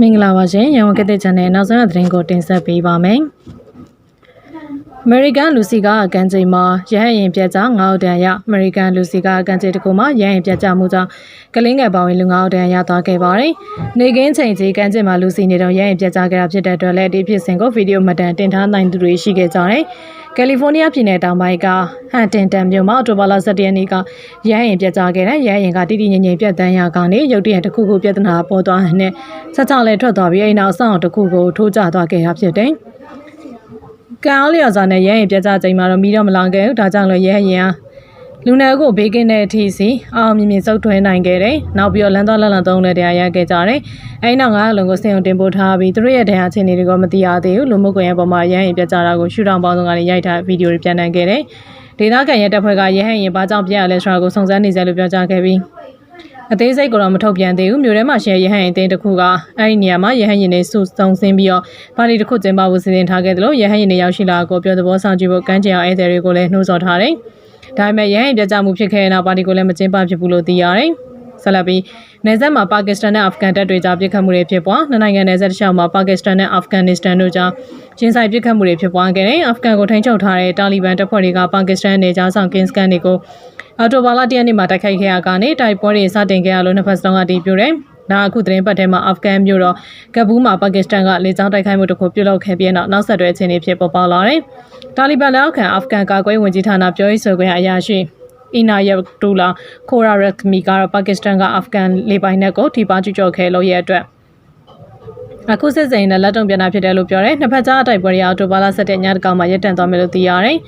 မင်္ဂလာပါရှင်ရန်ကုန်ကတဲ့ channel နောက်ဆုံးရသတင်းကိုတင်ဆက်ပေးပါမယ်။ American Lucy ကကန်ချိန်မှာရဟရင်ပြက်ကြ9အောင်တန်ရ American Lucy ကကန်ချိန်တစ်ခုမှာရဟရင်ပြက်ကြမှုကြောင့်ကလင်းငယ်ပါဝင်လူ9အောင်တန်ရသွားခဲ့ပါတယ်။နေကင်းချိန်ကြီးကန်ချိန်မှာ Lucy နေတော့ရဟရင်ပြက်ကြခဲ့တာဖြစ်တဲ့အတွက်လည်းဒီဖြစ်စဉ်ကိုဗီဒီယိုမှတ်တမ်းတင်ထားနိုင်သူတွေရှိခဲ့ကြတယ်။ ကယ်လီဖိုးနီးယားပြည်နယ်တောင်ပိုင်းကဟန်တင်တန်မြို့မှာအော်တိုဘာလ17ရက်နေ့ကရဟရင်ပြက်ကြခဲ့တဲ့ရဟရင်ကတိတိငိမ့်ငိမ့်ပြက်တန်းရကနေရုတ်တရက်တစ်ခုခုပြဿနာပေါ်သွားတဲ့နဲ့ဆက်ချလဲထွက်သွားပြီးအဲ့နောက်အဆောင်တစ်ခုကိုထိုးကျသွားခဲ့တာဖြစ်တယ်။ကံအားလျော်စွာနဲ့ရဲရင်ပြကြချိန်မှာတော့မီးတော့မလောင်ခဲ့ဘူးဒါကြောင့်လည်းရဲရင်ဟာ လူနယ်ကိုဘေးကင်းတဲ့အထိစီအောင်မြင်မြင်စုပ်ထွင်းနိုင်ခဲ့တယ်။နောက်ပြီးတော့လမ်းသွားလမ်းလမ်းသုံးလည်းတရားရခဲ့ကြတယ်။အဲဒီနောက်ငါးလုံးကိုစင်ုံတင်ပို့ထားပြီးသူတို့ရဲ့တရားချင်းတွေကမသိရသေးဘူး။လူမှုကွန်ရက်ပေါ်မှာရဲရင်ပြကြတာကိုရှူတောင်ပေါင်းစုံကနေရိုက်ထားဗီဒီယိုတွေပြန်နိုင်ခဲ့တယ်။ဒေသခံရဲတပ်ဖွဲ့ကရဲဟန်ရင်ဘာကြောင့်ပြရလဲဆိုတာကိုစုံစမ်းနေကြလို့ပြောကြားခဲ့ပြီးအသေးစိတ်ကိုတော့မထုတ်ပြန်သေးဘူးမြို့ထဲမှာရှယ်ရဟန်ရင်တင်းတစ်ခုကအဲ့ဒီနေရာမှာရဟန်ရင်တွေစုစုံစင်းပြီးတော့ပါတီတစ်ခုကျင်းပဖို့စီစဉ်ထားခဲ့တယ်လို့ရဟန်ရင်တွေရောက်ရှိလာကိုပြောသဘောဆောင်ကြည့်ဖို့ကမ်းခြေအောင်ဧည့်သည်တွေကိုလည်းနှိုးဆော်ထားတယ်။ ဒါပေမဲ့ရဟန်ရင်ပြကြမှုဖြစ်ခဲ့တဲ့နောက်ပါတီကိုလည်းမကျင်းပဖြစ်ဘူးလို့သိရတယ်။ဆက်လက်ပြီးနယ်စပ်မှာပါကစ္စတန်နဲ့အာဖဂန်တပ်တွေကြားပစ်ခတ်မှုတွေဖြစ်ပွားနှစ်နိုင်ငံနယ်စပ်တစ်လျှောက်မှာပါကစ္စတန်နဲ့အာဖဂန်နစ္စတန်တို့ကြားချင်းဆိုင်ပစ်ခတ်မှုတွေဖြစ်ပွားခဲ့တဲ့အာဖဂန်ကိုထိန်းချုပ်ထားတဲ့တာလီဘန်တပ်ဖွဲ့တွေကပါကစ္စတန်နယ်ခြားဆောင်ကင်းစကန်တွေကိုအော်တိုဘာလ၁ရက်နေ့မှာတိုက်ခိုက်ခဲ့ရကနေတိုက်ပွဲတွေစတင်ခဲ့ရလို့နှစ်ဖက်စလုံးကတည်ပြုတယ်။ ဒါအခုသတင်းပတ်ထဲမှာအာဖဂန်မြို့တော်ကဘူးမှာပါကစ္စတန်ကလေကြောင်းတိုက်ခိုက်မှုတစ်ခုပြုလုပ်ခဲ့ပြီးနောက်နောက်ဆက်တွဲအခြေအနေဖြစ်ပေါ်ပေါက်လာတယ်။တာလီဘန်လက်အောက်ခံအာဖဂန်ကာကွယ်ဝင်ကြီးဌာနပြောရေးဆိုခွင့်အရာရှိအီနာယက်တူလာခိုရာရက်မီကတော့ပါကစ္စတန်ကအာဖဂန်လေပိုင်နက်ကိုထိပါကျူးကျော်ခဲ့လို့ရဲ့အတွက်အခုစစ်စိန်နဲ့လက်တုံပြန်တာဖြစ်တယ်လို့ပြောတယ်။နှစ်ဖက်ကြားအတိုက်ပွဲတွေအော်တိုဘာလ17ညတကောင်မှာရပ်တန့်သွားမယ်လို့သိရတယ်။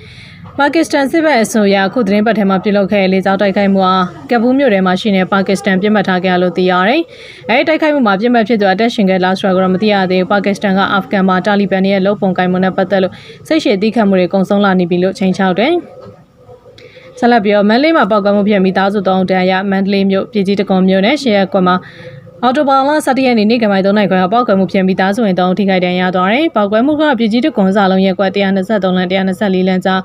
ပါကစ္စတန်စစ်ဘက်အစိုးရအခုသတင်းပတ်ထဲမှာပြုလုပ်ခဲ့တဲ့လေကြောင်းတိုက်ခိုက်မှုဟာကဘူးမြို့ထဲမှာရှိနေပါကစ္စတန်ပြစ်မှတ်ထားခဲ့လို့သိရတယ်။အဲဒီတိုက်ခိုက်မှုမှာပြစ်မှတ်ဖြစ်သူအတက်ရှင်ခဲ့လားဆိုတာကတော့မသိရသေးဘူး။ပါကစ္စတန်ကအာဖဂန်မှာတာလီဘန်ရဲ့လုံပုံကိုင်မှုနဲ့ပတ်သက်လို့စိတ်ရှည်သီးခံမှုတွေကုံဆုံးလာနေပြီလို့ချိန်ချောက်တယ်။ဆက်လက်ပြီးတော့မန္တလေးမှာပောက်ကွဲမှုဖြစ်မိသားစု၃တန်းရမန္တလေးမြို့ပြည်ကြီးတကွန်မြို့နဲ့ရှေ့ရက်ကွက်မှာအော်တိုဘာလ17ရက်နေ့နေ့ကမိုင်3နိုင်ခွဲပောက်ကွဲမှုဖြစ်မိသားစုဝင်3ထိခိုက်ဒဏ်ရာရသွားတယ်။ပောက်ကွဲမှုကပြည်ကြီးတကွန်စာလုံးရက်ကွက်123လမ်း124လမ်းကြား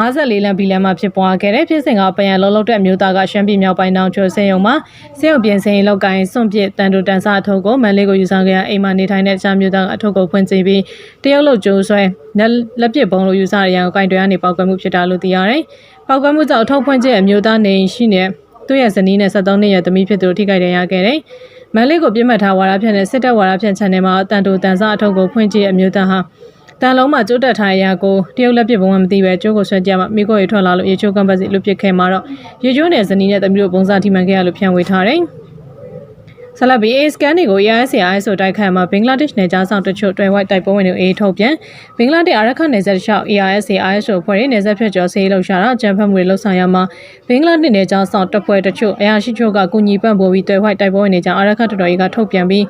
54လမ်းဘီလမ်းမှာဖြစ်ပွားခဲ့တဲ့ဖြစ်စဉ်ကပယံလုံးလုံးတဲ့အမျိုးသားကရှမ်းပြည်မြောက်ပိုင်းတောင်ချိုစင်ယုံမှာစင်ယုံပြင်စင်လောက်ကိုင်းစွန့်ပစ်တန်တူတန်ဆာအထုပ်ကိုမန်လေးကိုယူဆောင်ခဲ့ရအိမ်မှာနေထိုင်တဲ့ချာမျိုးသားကအထုပ်ကိုဖွင့်ကြည့်ပြီးတရုတ်လုတ်ကျိုးဆွဲလက်ပစ်ပုံလိုယူဆရရန်ကိုင်းတွဲကနေပေါက်ကွဲမှုဖြစ်တာလို့သိရတယ်။ပေါက်ကွဲမှုကြောင့်အထုပ်ဖွင့်ခြင်းအမျိုးသားနေရှိနေသူ့ရဲ့ဇနီးနဲ့73နှစ်ရဲ့သမီးဖြစ်သူထိခိုက်ဒဏ်ရာခဲ့တယ်။မန်လေးကိုပြစ်မှတ်ထားဝါရဖြန့်တဲ့စစ်တပ်ဝါရဖြန့် channel မှာတန်တူတန်ဆာအထုပ်ကိုဖွင့်ကြည့်အမျိုးသားဟာ တန်လုံးမှာကျိုးတက်ထားရာကိုတရုတ်လက်ပစ်ဘုံကမသိပဲကျိုးကိုဆွဲကြမှာမိကိုရထွက်လာလို့ရေချိုးကမ်ပတ်စီလူပစ်ခဲ့မှာတော့ရေချိုးနယ်ဇနီးနဲ့သမီးတို့ပုံစံထိမှန်ခဲ့ရလို့ဖြန့်ဝေထားတယ်ဆလဘီ A scan တွေကို AISI ဆိုတိုက်ခိုက်မှာဘင်္ဂလားဒေ့ရှ်နယ်ကြားဆောင်တချို့တွယ်ဝိုက်တိုက်ပွဲဝင်တွေအေးထုတ်ပြန်ဘင်္ဂလားဒေ့ရှ်အရခတ်နယ်စပ်ရှောက် AISI ISO ဖွဲ့တွေနယ်စပ်ဖြတ်ကျော်ဆေးလှုပ်ရှားတာအကြံဖတ်မှုတွေလှုပ်ဆောင်ရမှာဘင်္ဂလားဒေ့ရှ်နယ်ကြားဆောင်တပ်ဖွဲ့တချို့အရာရှိချို့ကကုညီပံ့ပိုးပြီးတွယ်ဝိုက်တိုက်ပွဲဝင်နေကြအရခတ်တော်တော်ကြီးကထုတ်ပြန်ပြီး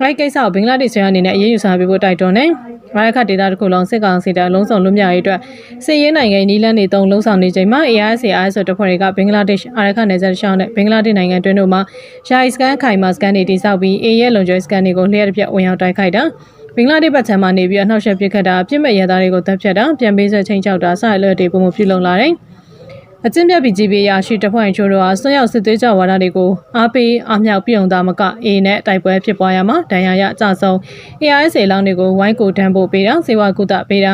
အဲဒီကိစ္စကိုဘင်္ဂလားဒေ့ရှ်အနေနဲ့အရေးယူဆောင်ပေးဖို့တိုက်တွန်းတယ်။ ရိုက်ခတ်ဒေတာတစ်ခုလုံးစစ်ကောင်စီတပ်လုံးဆောင်လွတ်မြောက်ရေးအတွက်စစ်ရေးနိုင်ငံနီးလန်းတွေတုံးလုံးဆောင်နေချိန်မှာ AISA ISO တပ်ဖွဲ့တွေကဘင်္ဂလားဒေ့ရှ်အာရခနယ်စပ်ရှောင်းနဲ့ဘင်္ဂလားဒေ့ရှ်နိုင်ငံတွင်းတို့မှာယာယီစကန်ခိုင်မာစကန်တွေတိစောက်ပြီး A ရဲ့လုံခြုံရေးစကန်တွေကိုလျှက်တစ်ပြက်ဝင်ရောက်တိုက်ခိုက်တာဘင်္ဂလားဒေ့ရှ်ဘက်ခြမ်းမှာနေပြီးအနှောက်အယှက်ပစ်ခတ်တာပြစ်မဲ့ရသားတွေကိုတပ်ဖြတ်တာပြန်ပေးဆွဲချင်းချောက်တာစတဲ့လက်တွေပုံမပြုလုပ်လာတယ်။ အကျင့်ပြတ်ပြီးကြီးပေးရရှိတဖွဲ့ချိုးတို့ဟာဆွရောက်စစ်သွေးကြဝါဒတွေကိုအားပေးအားမြောက်ပြုံသားမကအေနဲ့တိုက်ပွဲဖြစ်ပွားရမှာဒဏ်ရာရအကြဆုံး AISA လောင်းတွေကိုဝိုင်းကိုတန်းဖို့ပေးတာစေဝါကုသပေးတာ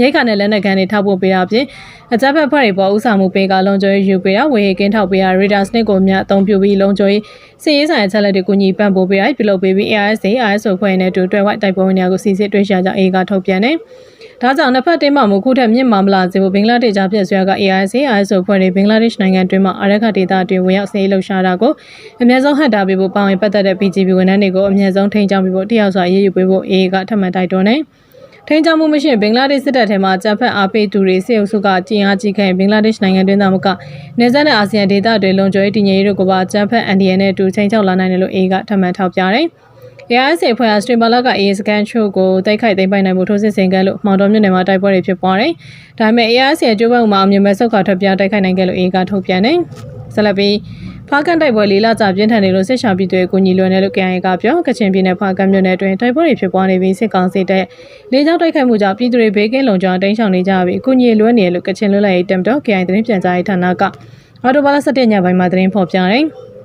ရိတ်ခါနဲ့လက်နက်ကန်တွေထောက်ဖို့ပေးတာပြင်အကြမ်းဖက်ဖွဲ့တွေပေါ်ဥဆောင်မှုပေးကလုံခြုံရေးယူပေးတာဝေဟကင်းထောက်ပေးတာ radar snake ကိုမြတ်အသုံးပြုပြီးလုံခြုံရေးစစ်ရေးဆိုင်အချက်လက်တွေကိုညီပံ့ပိုးပေးတာပြုလုပ်ပေးပြီး AISA ISO ဖွဲ့နဲ့တူတွဲဝိုက်တိုက်ပွဲဝင်တွေကိုစီစစ်တွေ့ရှိကြအေကထုတ်ပြန်တယ် ဒါကြောင့်နှစ်ဖက်တင်းမှမှုခုထက်မြင့်မာမလာစေဖို့ဘင်္ဂလားဒေ့ရှ်ပြည်ဆွေက AISA ISO ဖွဲ့တွေဘင်္ဂလားဒေ့ရှ်နိုင်ငံတွင်းမှာအရက်ခဒေသတွင်ဝင်ရောက်စေးလှုပ်ရှားတာကိုအများဆုံးဟန်တာပေးဖို့ပါဝင်ပတ်သက်တဲ့ PGB ဝန်ထမ်းတွေကိုအများဆုံးထိန်းကျောင်းပေးဖို့တယောက်စွာရေးယူပေးဖို့ AA ကထပ်မံတိုက်တွန်းတယ်။ထိန်းချုပ်မှုမရှိဘင်္ဂလားဒေ့ရှ်စစ်တပ်ထဲမှာကြပ်ဖက်အားပေးသူတွေစစ်အုပ်စုကကျင်းအားကြီးခဲ့ဘင်္ဂလားဒေ့ရှ်နိုင်ငံတွင်းသားမကနေဇက်နဲ့အာဆီယံဒေသတွေလုံခြုံရေးတည်ငြိမ်ရေးတို့ကပါကြပ်ဖက်အန်ဒီယန်နဲ့တူချိန်ချောက်လာနိုင်တယ်လို့ AA ကထပ်မံထောက်ပြတယ်။ AIS အဖွဲ့ဟာစတင်ဘာလက AS ကန်ချို့ကိုတိုက်ခိုက်သိမ်းပိုက်နိုင်မှုထိုးစစ်ဆင်ခဲ့လို့မောင်တော်မြို့နယ်မှာတိုက်ပွဲတွေဖြစ်ပွားတယ်။ဒါပေမဲ့ AIS ရဲ့ကျိုးပန်းမှာအမြင်မဲ့ဆုတ်ခါထွက်ပြတိုက်ခိုက်နိုင်ခဲ့လို့ A ကထုတ်ပြန်တယ်။ဆက်လက်ပြီးဖားကန်တိုက်ပွဲလေးလကြာပြင်းထန်နေလို့စစ်ရှာပြည်သူတွေကိုညီလွန်တယ်လို့ KIA ကပြောကချင်ပြည်နယ်ဖားကန်မြို့နယ်တွင်တိုက်ပွဲတွေဖြစ်ပွားနေပြီးစစ်ကောင်စီတပ်လေကြောင်းတိုက်ခိုက်မှုကြောင့်ပြည်သူတွေဘေးကင်းလုံခြုံတိမ်းရှောင်နေကြပြီးအကူအညီလွှဲနေတယ်လို့ကချင်လွတ်လပ်ရေးတပ်တော် KIA သတင်းပြန်ကြားရေးဌာနကအော်တိုဘာလ17ညပိုင်းမှာသတင်းဖော်ပြတယ်။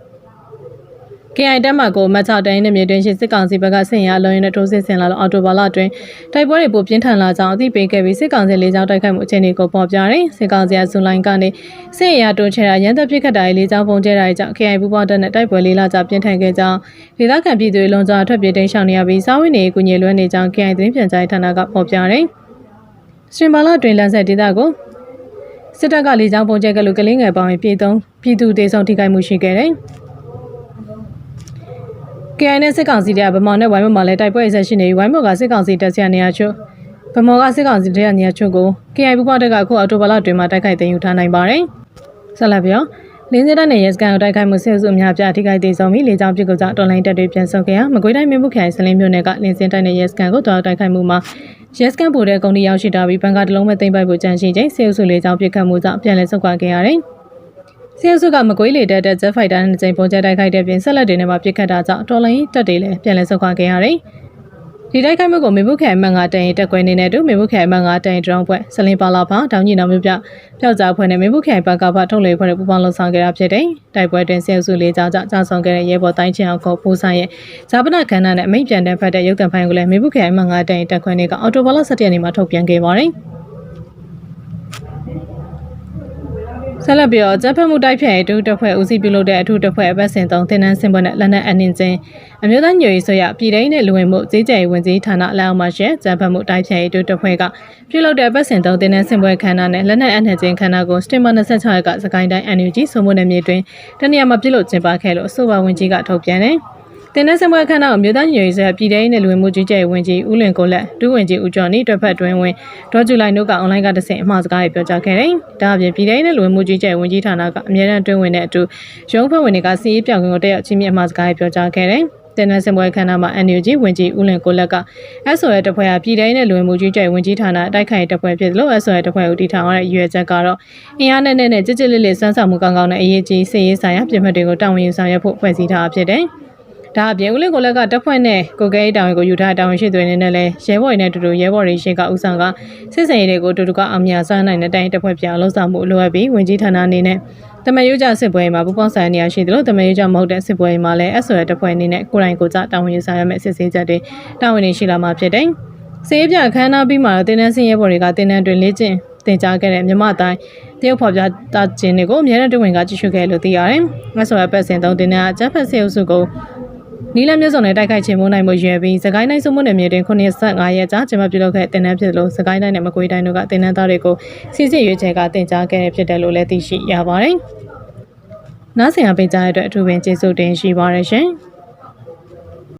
KI တက်မှကိုမတ်ချတိုင်းနဲ့မြေတွင်ရှိစစ်ကောင်စီဘက်ကဆင်ရအလုံးရင်းနဲ့ထိုးစစ်ဆင်လာလို့အော်တိုဘာလအတွင်းတိုက်ပွဲတွေပိုပြင်းထန်လာကြောင်းအသိပေးခဲ့ပြီးစစ်ကောင်စီလေးကြောင်းတိုက်ခိုက်မှုအခြေအနေကိုပေါ်ပြတယ်စစ်ကောင်စီအဇွန်လိုင်းကနေစစ်ရတိုးချဲတာရန်တပ်ပြစ်ခတ်တာလေးကြောင်းပုံကျဲတာကြောင့် KI ပူပေါင်းတပ်နဲ့တိုက်ပွဲလေးလာကြပြင်းထန်ခဲ့ကြောင်းဒေသခံပြည်သူတွေလုံခြုံထွက်ပြေးတိမ်းရှောင်နေရပြီးစားဝတ်နေကူညီလွှဲနေကြောင်း KI သတင်းပြန်ကြားဌာနကပေါ်ပြတယ်စင်ဘာလာတွင်လန်ဆက်ဒေသကိုစစ်တပ်ကလေးကြောင်းပုံကျဲကလူကလေးငယ်ပေါင်းပြည်သုံးပြည်သူဒေဆုံးထိခိုက်မှုရှိခဲ့တယ် KI နဲ့စစ်ကောင်စီတပ်ဗမော်နဲ့ဝိုင်းမော်မှာလည်းတိုက်ပွဲအဆက်ရှိနေပြီးဝိုင်းမော်ကစစ်ကောင်စီတပ်ဆရာနေရာချို့ဗမော်ကစစ်ကောင်စီတပ်နေရာချို့ကို KI ပူပေါင်းတပ်ကအခုအော်တိုဘာလအတွင်းမှာတိုက်ခိုက်သိမ်းယူထားနိုင်ပါတယ်။ဆက်လက်ပြောလင်းစတဲ့နယ်ရဲစကန်ကိုတိုက်ခိုက်မှုဆဲစုအများပြထိခိုက်သေးဆုံးပြီးလေကြောင်းပစ်ကူကြောင့်တော်လိုင်းတပ်တွေပြန်ဆုတ်ခဲ့ရမကွေးတိုင်းမြို့ခိုင်စလင်းမြို့နယ်ကလင်းစင်တိုင်းနယ်ရဲစကန်ကိုတွားတိုက်ခိုက်မှုမှာရဲစကန်ပိုတဲ့ကုန်တီရောက်ရှိတာပြီးဘန်ကာတလုံးမဲ့သိမ့်ပိုက်ဖို့ကြံရှိချိန်ဆဲစုလေကြောင်းပစ်ခတ်မှုကြောင့်ပြန်လည်ဆုတ်ခွာခဲ့ရတယ်။ ဆီယဆုကမကွေးလေတက်တဲ့ Jet Fighter နဲ့ချိန်ပုံကျတိုက်ခိုက်တဲ့ပြင်ဆက်လက်တွေနဲ့မှပြစ်ခတ်တာကြောင့်တော်လိုင်းတပ်တွေလည်းပြန်လည်ဆုတ်ခွာခဲ့ရတယ်။ဒီတိုက်ခိုက်မှုကိုမေဘုခဲအမှန်ကတန်ရင်တက်ခွဲနေတဲ့တူမေဘုခဲအမှန်ကတန်ရင်ဒရုန်းဖွဲ့ဆလင်ပါလာဖာတောင်ကြီးနောင်မြို့ပြပျောက်ကြားဖွဲ့နဲ့မေဘုခဲဘက်ကဖထုတ်လေဖွဲ့နဲ့ပူပေါင်းလှုပ်ဆောင်ခဲ့တာဖြစ်တဲ့တိုက်ပွဲတွင်ဆီယဆုလေးကြောင့်ကြာဆောင်ခဲ့တဲ့ရဲဘော်တိုင်းချင်းအောင်ကိုပိုးဆိုင်ရဲ့ဇာပနာခန္ဓာနဲ့အမိတ်ပြန်တဲ့ဖက်တဲ့ရုပ်တံဖိုင်ကိုလည်းမေဘုခဲအမှန်ကတန်ရင်တက်ခွဲနေကအော်တိုဘာလ17ရက်နေ့မှာထုတ်ပြန်ခဲ့ပါတယ်။ ဆက်လက်ပြီးတော့ဂျပန်မှုတိုက်ဖြတ်ရေးဒုတပ်ဖွဲ့ဦးစီးပြုလုပ်တဲ့အထူးတပ်ဖွဲ့အပတ်စဉ်သုံးတင်နန်းစင်ပွဲနဲ့လက်နက်အနှင်ချင်းအမျိုးသားညွေရေးဆိုရပြည်တိုင်းနဲ့လူဝင်မှုကြီးကြပ်ရေးဝန်ကြီးဌာနလက်အောက်မှာရှိဂျပန်မှုတိုက်ဖြတ်ရေးဒုတပ်ဖွဲ့ကပြုလုပ်တဲ့အပတ်စဉ်သုံးတင်နန်းစင်ပွဲခမ်းနားနဲ့လက်နက်အနှင်ချင်းခမ်းနားကိုစတင်ဘာ26ရက်ကစကိုင်းတိုင်း NUG စုံမှုနယ်မြေတွင်တနင်္လာမှာပြုလုပ်ကျင်းပခဲ့လို့အဆိုပါဝန်ကြီးကထုတ်ပြန်တယ် တင်တဲ့စပွဲခန်းတော်မြို့သားညွေရေးဆက်ပြည်ထောင်နဲ့လူဝင်မှုကြီးကြပ်ရေးဝန်ကြီးဦးလွင်ကိုလက်ဒုဝန်ကြီးဦးကျော်နီတွက်ဖက်တွင်ဝင်ဒေါ်ဂျူလိုက်တို့ကအွန်လိုင်းကတဆင့်အမှားစကားတွေပြောကြားခဲ့တယ်။ဒါအပြင်ပြည်ထောင်နဲ့လူဝင်မှုကြီးကြပ်ရေးဝန်ကြီးဌာနကအမြဲတမ်းတွင်ဝင်တဲ့အတူရုံးဖွဲ့ဝင်တွေကစီးရေးပြောင်းခွင့်ကိုတက်ရောက်ချင်းမြအမှားစကားတွေပြောကြားခဲ့တယ်။တင်တဲ့စပွဲခန်းတော်မှာ NUG ဝန်ကြီးဦးလင်ကိုလက်က SOL တပ်ဖွဲ့ကပြည်ထောင်နဲ့လူဝင်မှုကြီးကြပ်ရေးဝန်ကြီးဌာနအတိုက်ခိုက်တပ်ဖွဲ့ဖြစ်လို့ SOL တပ်ဖွဲ့ကိုတည်ထောင်ရတဲ့ရည်ရွယ်ချက်ကတော့အင်အားနဲ့နဲ့ကြစ်ကြစ်လေးလေးစမ်းဆောင်မှုကောင်းကောင်းနဲ့အရေးကြီးစစ်ရေးဆိုင်ရာပြည်မှတ်တွေကိုတာဝန်ယူဆောင်ရွက်ဖို့ဖွဲ့စည်းထားဖြစ်တယ်။ ဒါအပြင်ဦးလင်းကိုလက်ကတပ်ဖွဲ့နဲ့ကိုကဲတောင်ကိုယူထားတောင်ရှိသူတွေနဲ့လည်းရဲဘော်တွေနဲ့အတူတူရဲဘော်တွေရှေ့ကဥဆောင်ကစစ်စင်ရေးတွေကိုအတူတူကအများစားနိုင်တဲ့တိုင်းတပ်ဖွဲ့ပြောင်းလှုပ်ဆောင်မှုလိုအပ်ပြီးဝင်ကြီးဌာနအနေနဲ့တမန်ရိုးကြစစ်ပွဲမှာပူပေါင်းဆိုင်နေရရှိသလိုတမန်ရိုးကြမဟုတ်တဲ့စစ်ပွဲမှာလည်း SOL တပ်ဖွဲ့အနေနဲ့ကိုယ်တိုင်ကိုယ်ကြတာဝန်ယူဆောင်ရမယ့်စစ်ဆေးချက်တွေတာဝန်ရှိလာမှာဖြစ်တယ်။စေးပြခန်းနာပြီးမှတင်းနှန်းစင်ရဲဘော်တွေကတင်းနှန်းတွင်လေ့ကျင့်တင်ကြားခဲ့တဲ့မြမအတိုင်းတရုတ်ဖော်ပြတာခြင်းတွေကိုအများနဲ့တွေ့ဝင်ကကြည့်ရှုခဲ့လို့သိရတယ်။ငါဆိုရပတ်စင်သုံးတင်းနှန်းအကြက်ဖက်စေအုပ်စုကို နီလမျိုးစုံနဲ့တိုက်ခိုက်ခြင်းမိုးနိုင်မှုရွယ်ပြီးစကိုင်းတိုင်းစုမှုနယ်မြေတွင်85ရက်ကြာကျင်းပပြုလုပ်ခဲ့တင်နန်းဖြစ်လို့စကိုင်းတိုင်းနဲ့မကွေးတိုင်းတို့ကတင်နန်းသားတွေကိုစီစစ်ရွေးချယ်ကတင် जा ခဲ့ဖြစ်တယ်လို့လည်းသိရှိရပါတယ်။နားဆင်ရပေးကြတဲ့အတွက်အထူးပင်ကျေးဇူးတင်ရှိပါရရှင်။